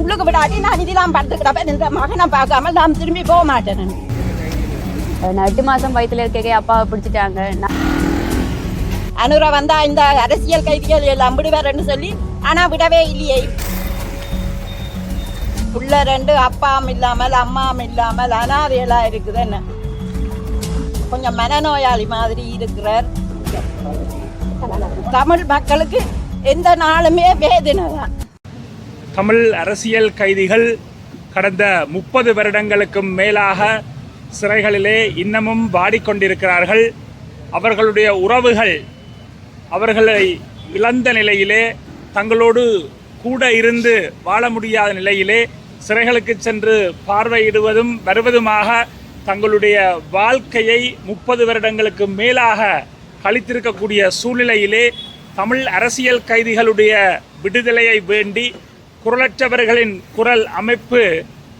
உள்ளுக்கு விடாட்டி நான் இதெல்லாம் படுத்துக்கிட்டப்ப இந்த மகனை பார்க்காம நான் திரும்பி போக மாட்டேன். நான். எட்டு மாதம் வயித்துல இருக்க அப்பாவை பிடிச்சிட்டாங்க. அனுரா வந்தா இந்த அரசியல் கைதிகள் எல்லாம் விடுவாருன்னு சொல்லி ஆனா விடவே இல்லையே. புள்ள ரெண்டு அப்பாவும் இல்லாமல் அம்மாவும் இல்லாமல் அனாதையெல்லாம் இருக்குது என்ன கொஞ்சம் மனநோயாளி மாதிரி இருக்கிறார். தமிழ் மக்களுக்கு எந்த நாளுமே வேதனை தான். தமிழ் அரசியல் கைதிகள் கடந்த முப்பது வருடங்களுக்கும் மேலாக சிறைகளிலே இன்னமும் வாடிக்கொண்டிருக்கிறார்கள். அவர்களுடைய உறவுகள் அவர்களை இழந்த நிலையிலே தங்களோடு கூட இருந்து வாழ முடியாத நிலையிலே சிறைகளுக்கு சென்று பார்வையிடுவதும் வருவதுமாக தங்களுடைய வாழ்க்கையை முப்பது வருடங்களுக்கு மேலாக கழித்திருக்கக்கூடிய சூழ்நிலையிலே தமிழ் அரசியல் கைதிகளுடைய விடுதலையை வேண்டி குரலற்றவர்களின் குரல் அமைப்பு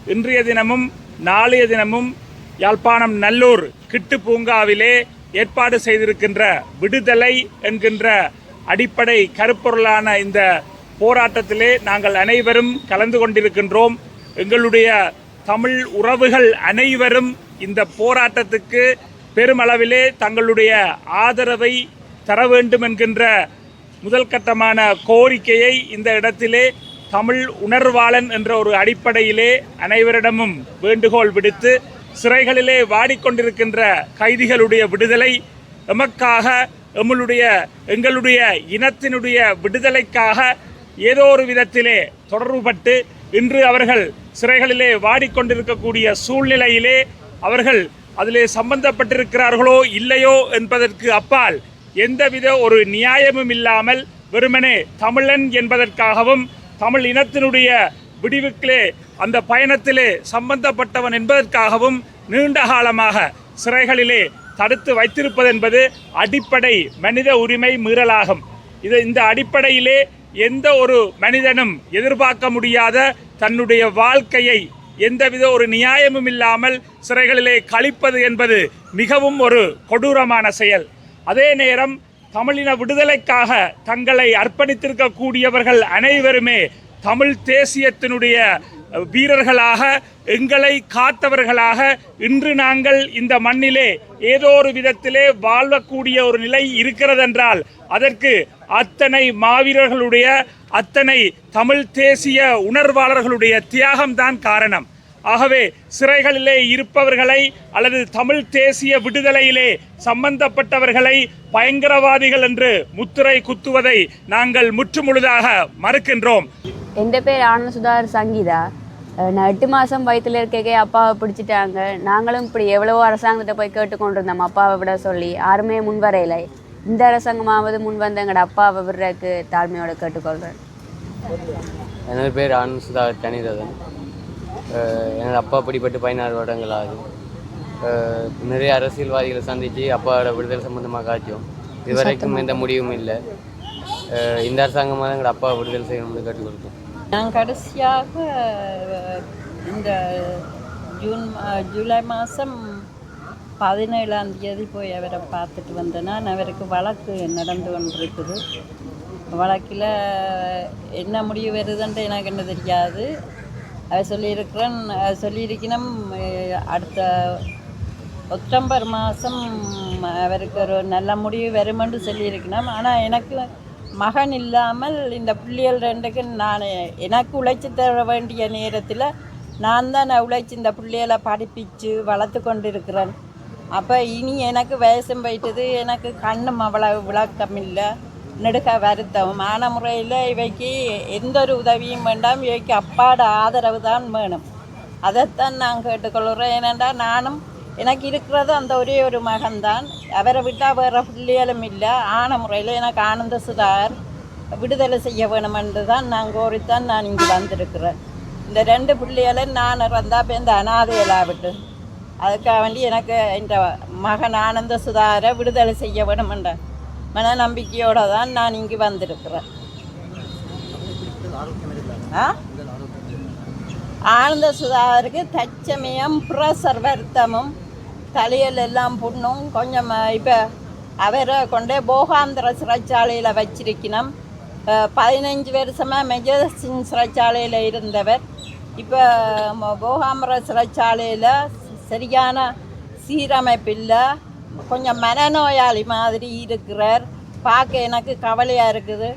இன்றைய தினமும் நாளைய தினமும் யாழ்ப்பாணம் நல்லூர் கிட்டு பூங்காவிலே ஏற்பாடு செய்திருக்கின்ற விடுதலை என்கின்ற அடிப்படை கருப்பொருளான இந்த போராட்டத்திலே நாங்கள் அனைவரும் கலந்து கொண்டிருக்கின்றோம். எங்களுடைய தமிழ் உறவுகள் அனைவரும் இந்த போராட்டத்துக்கு பெருமளவிலே தங்களுடைய ஆதரவை தர வேண்டும் என்கின்ற முதல் கட்டமான கோரிக்கையை இந்த இடத்திலே தமிழ் உணர்வாளன் என்ற ஒரு அடிப்படையிலே அனைவரிடமும் வேண்டுகோள் விடுத்து சிறைகளிலே வாடிக்கொண்டிருக்கின்ற கைதிகளுடைய விடுதலை எமக்காக எம்முடைய எங்களுடைய இனத்தினுடைய விடுதலைக்காக ஏதோ ஒரு விதத்திலே தொடர்புபட்டு இன்று அவர்கள் சிறைகளிலே வாடிக்கொண்டிருக்கக்கூடிய சூழ்நிலையிலே அவர்கள் அதிலே சம்பந்தப்பட்டிருக்கிறார்களோ இல்லையோ என்பதற்கு அப்பால் எந்தவித ஒரு நியாயமும் இல்லாமல் வெறுமனே தமிழன் என்பதற்காகவும் தமிழ் இனத்தினுடைய விடிவுக்களே அந்த பயணத்திலே சம்பந்தப்பட்டவன் என்பதற்காகவும் நீண்ட காலமாக சிறைகளிலே தடுத்து வைத்திருப்பது என்பது அடிப்படை மனித உரிமை மீறலாகும். இது இந்த அடிப்படையிலே எந்த ஒரு மனிதனும் எதிர்பார்க்க முடியாத தன்னுடைய வாழ்க்கையை எந்தவித ஒரு நியாயமும் இல்லாமல் சிறைகளிலே கழிப்பது என்பது மிகவும் ஒரு கொடூரமான செயல். அதே நேரம் தமிழின விடுதலைக்காக தங்களை அர்ப்பணித்திருக்கக்கூடியவர்கள் அனைவருமே தமிழ் தேசியத்தினுடைய வீரர்களாக எங்களை காத்தவர்களாக இன்று நாங்கள் இந்த மண்ணிலே ஏதோ ஒரு விதத்திலே வாழக்கூடிய ஒரு நிலை இருக்கிறதென்றால் அதற்கு அத்தனை மாவீரர்களுடைய அத்தனை தமிழ் தேசிய உணர்வாளர்களுடைய தியாகம்தான் காரணம். ஆகவே சிறைகளிலே இருப்பவர்களை அல்லது தமிழ் தேசிய விடுதலையிலே சம்பந்தப்பட்டவர்களை பயங்கரவாதிகள் என்று முத்திரை குத்துவதை நாங்கள் முற்றுமுழுதாக மறுக்கின்றோம். என் பேர் ஆனந்த சுதாகர் சங்கீதா? நான் எட்டு மாதம் வயித்துல இருக்க அப்பாவை பிடிச்சிட்டாங்க. நாங்களும் இப்படி எவ்வளவோ அரசாங்கத்தை போய் கேட்டுக்கொண்டிருந்தோம் அப்பாவை விட சொல்லி. யாருமே முன் வரையில இந்த அரசாங்கமாவது முன் வந்து எங்களோட அப்பாவை விடுறதுக்கு தாழ்மையோட கேட்டுக்கொள்கிறேன் எனது பேர் ஆனந்த் சுதாகர் தனிரதன் எனது அப்பா பிடிப்பட்டு பதினாறு வருடங்கள் ஆகுது நிறைய அரசியல்வாதிகளை சந்தித்து அப்பாவோட விடுதலை சம்மந்தமாக காய்ச்சோம் இதுவரைக்கும் எந்த முடிவும் இல்லை. இந்த அரசாங்கமாக எங்களோட அப்பா விடுதலை செய்யணும்னு கொடுத்தோம். நான் கடைசியாக இந்த ஜூன் மா- ஜூலை மாதம் பதினேழாம் தேதி போய் அவரை பார்த்துட்டு வந்தேன்னா நான் அவருக்கு வழக்கு நடந்து கொண்டிருக்குது. வழக்கில் என்ன முடிவு வருதுன்ட்டு எனக்கு என்ன தெரியாது. அதை சொல்லியிருக்கிறேன் அதை சொல்லியிருக்கணும். அடுத்த ஒக்டோபர் மாதம் அவருக்கு ஒரு நல்ல முடிவு வருமென்று சொல்லியிருக்கணும். ஆனால் எனக்கு மகன் இல்லாமல் இந்த பிள்ளைகள் ரெண்டுக்கு நான் எனக்கு உழைச்சி தர வேண்டிய நேரத்தில் நான் தான் உழைச்சி இந்த பிள்ளைகளை படிப்பிச்சு வளர்த்து கொண்டு இருக்கிறேன் அப்போ இனி எனக்கு வயசும் போயிட்டது எனக்கு கண்ணும் அவ்வளவு விளக்கம் இல்லை நெடுக வருத்தம் ஆன முறையில் இவைக்கு எந்த ஒரு உதவியும் வேண்டாம். இவைக்கு அப்பாட ஆதரவு தான் வேணும். அதைத்தான் நான் கேட்டுக்கொள்கிறேன். ஏனென்றால் நானும் எனக்கு இருக்கிறது அந்த ஒரே ஒரு மகன்தான். அவரை விட்டால் வேறு பிள்ளைகளும் இல்லை. ஆன முறையில் எனக்கு ஆனந்த சுதார் விடுதலை செய்ய வேணுமென்று தான் நான் கோரித்தான் நான் இங்கே வந்திருக்கிறேன். இந்த ரெண்டு பிள்ளைகளும் நான் இறந்தால் இப்போ இந்த விட்டு அதுக்காக வேண்டி எனக்கு இந்த மகன் ஆனந்த சுதாரை விடுதலை செய்ய வேணுமென்ற மன நம்பிக்கையோடு தான் நான் இங்கே வந்திருக்கிறேன். ஆ? ஆனந்த சுதாகருக்கு தச்சமயம் பிரசர் வருத்தமும் தலையில் எல்லாம் புண்ணும் கொஞ்சம் இப்போ அவரை கொண்டே போகாந்திர சிறைச்சாலையில் வச்சிருக்கணும் பதினஞ்சு வருஷமாக மெஜர் சிறைச்சாலையில் இருந்தவர். இப்போ போகாமர சிறைச்சாலையில் சரியான சீரமைப்பில்லை. கொஞ்சம் மனநோயாளி மாதிரி இருக்கிறார். பார்க்க எனக்கு கவலையாக இருக்குது.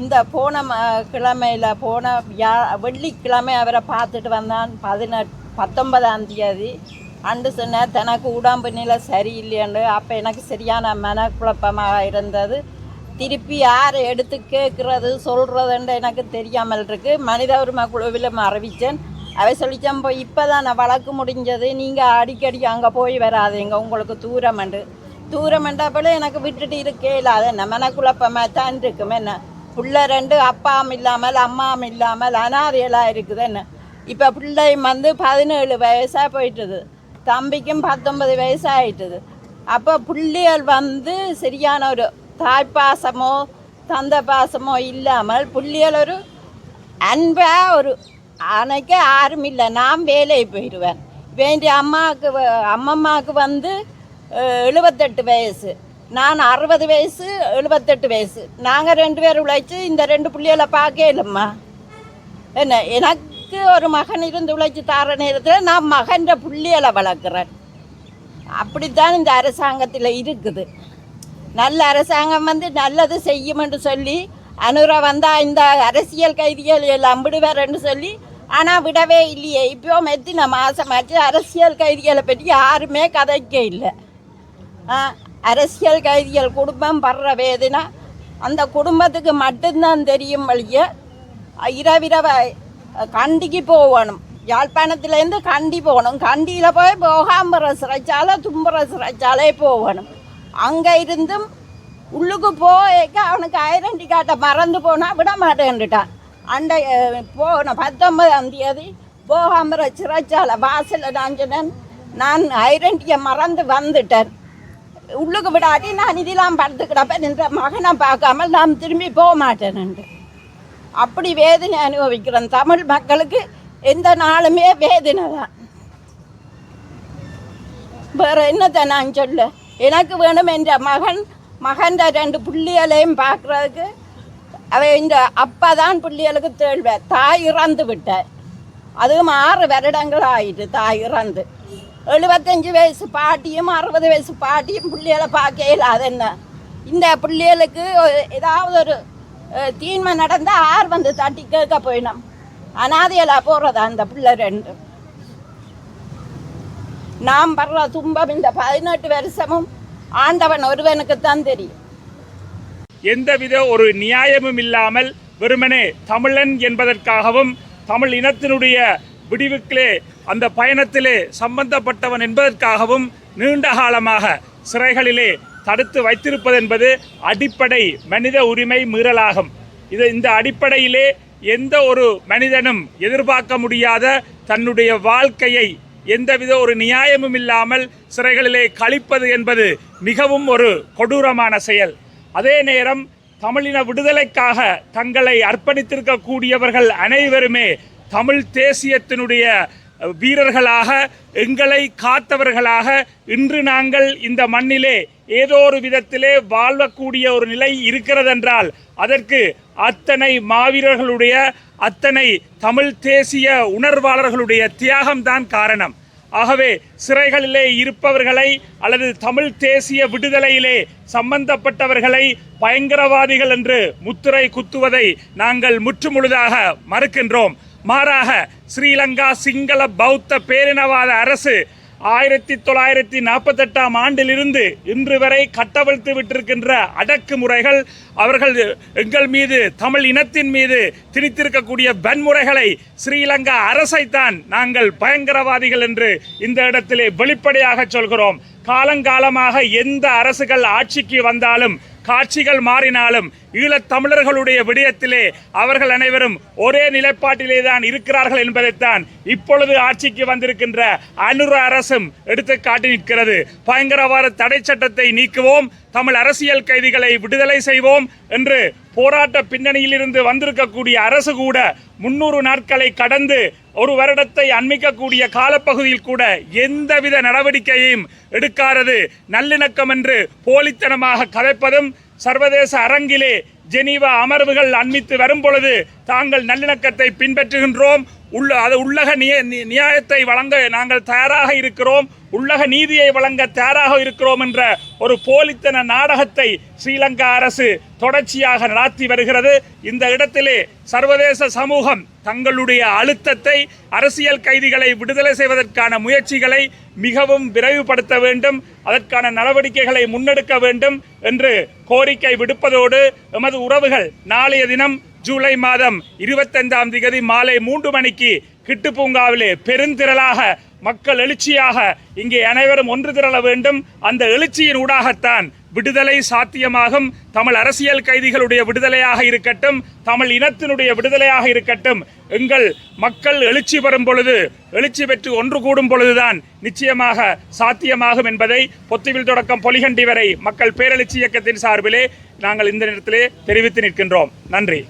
இந்த போன ம கிழமையில் போன வியா வெள்ளிக்கிழமை அவரை பார்த்துட்டு வந்தான். பதினெட் பத்தொன்பதாம் தேதி. அண்டு சொன்னேன் தனக்கு உடம்பு நிலை சரியில்லைன்னு. அப்போ எனக்கு சரியான மனக்குழப்பமாக இருந்தது. திருப்பி யார் எடுத்து கேட்குறது சொல்கிறதுன்ட்டு எனக்கு தெரியாமல் இருக்குது மனித உரிமை குழுவில் அறிவித்தேன். அவை சொல்லித்தான் போய் இப்போ தான் நான் வழக்கு முடிஞ்சது. நீங்கள் அடிக்கடி அங்கே போய் வராதுங்க உங்களுக்கு தூரமண்டு தூரமண்டா போல எனக்கு விட்டுட்டு இருக்கே இல்லை. அது என்ன மனக்குழப்பமாக தான் இருக்கும் என்ன? பிள்ளை ரெண்டு அப்பாவும் இல்லாமல் அம்மாவும் இல்லாமல் அனாதையெல்லாம் இருக்குது என்ன? இப்போ பிள்ளையும் வந்து பதினேழு வயசாக போயிட்டுது. தம்பிக்கும் பத்தொன்பது வயசாகிட்டுது ஆயிட்டுது அப்போ பிள்ளைகள் வந்து சரியான ஒரு தாய்ப்பாசமோ தந்தை பாசமோ இல்லாமல் பிள்ளைகள் ஒரு அன்பாக ஒரு அன்னைக்கு யாரும் இல்லை. நான் வேலையை போயிடுவேன். வேண்டிய அம்மாவுக்கு அம்மம்மாவுக்கு வந்து எழுபத்தெட்டு வயசு. நான் அறுபது வயசு எழுபத்தெட்டு வயசு. நாங்கள் ரெண்டு பேரும் உழைச்சி இந்த ரெண்டு பிள்ளைகளை பார்க்க இல்லைம்மா. என்ன எனக்கு ஒரு மகன் இருந்து உழைச்சி தார நேரத்தில் நான் மகன்ற பிள்ளைகளை வளர்க்குறேன். அப்படித்தான் இந்த அரசாங்கத்தில் இருக்குது. நல்ல அரசாங்கம் வந்து நல்லது செய்யுமென்று சொல்லி அனுரா வந்தால் இந்த அரசியல் கைதிகள் எல்லாம் விடுவார்ன்னு சொல்லி ஆனால் விடவே இல்லையே. இப்போ மெத்தின மாதமாச்சு அரசியல் கைதிகளை பற்றி யாருமே கதைக்க இல்லை ஆ, அரசியல் கைதிகள் குடும்பம் படுற வேதனை. அந்த குடும்பத்துக்கு மட்டும்தான் தெரியும் வழிய இரவிரவ கண்டிக்கு போகணும். யாழ்ப்பாணத்துலேருந்து கண்டி போகணும். கண்டியில் போய் போகாம்புற சிறைச்சாலை தும்புற சிறைச்சாலே போகணும். அங்கே இருந்தும் உள்ளுக்கு போய்க்க அவனுக்கு ஐடென்டி கார்டை மறந்து போனால் விட மாட்டேன்ட்டான் அண்டை போன பத்தொன்பதாம் தேதி போகாமற சிறைச்சாலை வாசலில் நான் சொன்னேன் நான் ஐடென்டியை மறந்து வந்துட்டேன். உள்ளுக்கு விடாட்டி நான் இதெல்லாம் படுத்துக்கிடப்ப இந்த மகனை பார்க்காமல் நான் திரும்பி போக மாட்டேன்ண்டு அப்படி வேதனை அனுபவிக்கிறேன். தமிழ் மக்களுக்கு எந்த நாளுமே வேதனை தான். வேற என்னத்தை நான் சொல்ல? எனக்கு வேணும் என்ற மகன் மகன்ற ரெண்டு புள்ளிகளையும் பார்க்குறதுக்கு அவ இந்த அப்பா தான் பிள்ளைகளுக்கு தேழ்வை. தாய் இறந்து விட்ட. அதுவும் ஆறு வருடங்கள் ஆயிட்டு தாய் இறந்து. எழுபத்தஞ்சு வயசு பாட்டியும் அறுபது வயசு பாட்டியும் பிள்ளைகளை பார்க்கல அது என்ன? இந்த பிள்ளைகளுக்கு ஏதாவது ஒரு தீன்மை நடந்தால் ஆறு வந்து தட்டி கேட்க போயினோம் அனாதையெல்லாம் போகிறதா அந்த பிள்ளை ரெண்டு நாம் படுற துன்பம் இந்த பதினெட்டு வருஷமும் ஆண்டவன் ஒருவனுக்கு தான் தெரியும். எந்தவித ஒரு நியாயமும் இல்லாமல் வெறுமனே தமிழன் என்பதற்காகவும் தமிழ் இனத்தினுடைய விடிவுக்கிலே அந்த பயணத்திலே சம்பந்தப்பட்டவன் என்பதற்காகவும் நீண்ட காலமாக சிறைகளிலே தடுத்து வைத்திருப்பது என்பது அடிப்படை மனித உரிமை மீறலாகும். இது இந்த அடிப்படையிலே எந்த ஒரு மனிதனும் எதிர்பார்க்க முடியாத தன்னுடைய வாழ்க்கையை எந்தவித ஒரு நியாயமும் இல்லாமல் சிறைகளிலே கழிப்பது என்பது மிகவும் ஒரு கொடூரமான செயல். அதே நேரம் தமிழின விடுதலைக்காக தங்களை அர்ப்பணித்திருக்கக்கூடியவர்கள் அனைவருமே தமிழ் தேசியத்தினுடைய வீரர்களாக எங்களை காத்தவர்களாக இன்று நாங்கள் இந்த மண்ணிலே ஏதோ ஒரு விதத்திலே வாழக்கூடிய ஒரு நிலை இருக்கிறதென்றால் அதற்கு அத்தனை மாவீரர்களுடைய அத்தனை தமிழ் தேசிய உணர்வாளர்களுடைய தியாகம்தான் காரணம். ஆகவே சிறைகளிலே இருப்பவர்களை அல்லது தமிழ் தேசிய விடுதலையிலே சம்பந்தப்பட்டவர்களை பயங்கரவாதிகள் என்று முத்திரை குத்துவதை நாங்கள் முற்றுமுழுதாக மறுக்கின்றோம். மாறாக ஸ்ரீலங்கா சிங்கள பௌத்த பேரினவாத அரசு ஆயிரத்தி தொள்ளாயிரத்தி நாற்பத்தெட்டாம் ஆண்டிலிருந்து இன்று வரை கட்டவிழ்த்து விட்டிருக்கின்ற அடக்குமுறைகள் அவர்கள் எங்கள் மீது தமிழ் இனத்தின் மீது திணித்திருக்கக்கூடிய வன்முறைகளை ஸ்ரீலங்கா அரசைத்தான் நாங்கள் பயங்கரவாதிகள் என்று இந்த இடத்திலே வெளிப்படையாக சொல்கிறோம். காலங்காலமாக எந்த அரசுகள் ஆட்சிக்கு வந்தாலும் காட்சிகள் மாறினாலும் ஈழத்தமிழர்களுடைய விடயத்திலே அவர்கள் அனைவரும் ஒரே நிலைப்பாட்டிலே தான் இருக்கிறார்கள் என்பதைத்தான் இப்பொழுது ஆட்சிக்கு வந்திருக்கின்ற அனுர அரசும் எடுத்து காட்டி நிற்கிறது. பயங்கரவாத தடை சட்டத்தை நீக்குவோம். தமிழ் அரசியல் கைதிகளை விடுதலை செய்வோம் என்று போராட்ட பின்னணியில் இருந்து வந்திருக்கக்கூடிய அரசு கூட முன்னூறு நாட்களை கடந்து ஒரு வருடத்தை அண்மிக்கக்கூடிய காலப்பகுதியில் கூட எந்தவித நடவடிக்கையையும் எடுக்காதது நல்லிணக்கம் என்று போலித்தனமாக கதைப்பதும் சர்வதேச அரங்கிலே ஜெனீவா அமர்வுகள் அண்மித்து வரும் பொழுது தாங்கள் நல்லிணக்கத்தை பின்பற்றுகின்றோம். உள்ள அது உள்ளக நிய நி- நியாயத்தை வழங்க நாங்கள் தயாராக இருக்கிறோம். உள்ளக நீதியை வழங்க தயாராக இருக்கிறோம் என்ற ஒரு போலித்தன நாடகத்தை ஸ்ரீலங்கா அரசு தொடர்ச்சியாக நடாத்தி வருகிறது. இந்த இடத்திலே சர்வதேச சமூகம் தங்களுடைய அழுத்தத்தை அரசியல் கைதிகளை விடுதலை செய்வதற்கான முயற்சிகளை மிகவும் விரைவுபடுத்த வேண்டும். அதற்கான நடவடிக்கைகளை முன்னெடுக்க வேண்டும் என்று கோரிக்கை விடுப்பதோடு எமது உறவுகள் நாளைய தினம் ஜூலை மாதம் இருபத்தைந்தாம் திகதி மாலை மூன்று மணிக்கு கிட்டு பூங்காவிலே பெருந்திரளாக மக்கள் எழுச்சியாக இங்கே அனைவரும் ஒன்று திரள வேண்டும். அந்த எழுச்சியின் ஊடாகத்தான் விடுதலை சாத்தியமாகும். தமிழ் அரசியல் கைதிகளுடைய விடுதலையாக இருக்கட்டும் தமிழ் இனத்தினுடைய விடுதலையாக இருக்கட்டும் எங்கள் மக்கள் எழுச்சி பெறும் பொழுது எழுச்சி பெற்று ஒன்று கூடும் பொழுதுதான் நிச்சயமாக சாத்தியமாகும் என்பதை பொத்துவில் தொடக்கம் பொலிகண்டி வரை மக்கள் பேரெழுச்சி இயக்கத்தின் சார்பிலே நாங்கள் இந்த நேரத்திலே தெரிவித்து நிற்கின்றோம். நன்றி.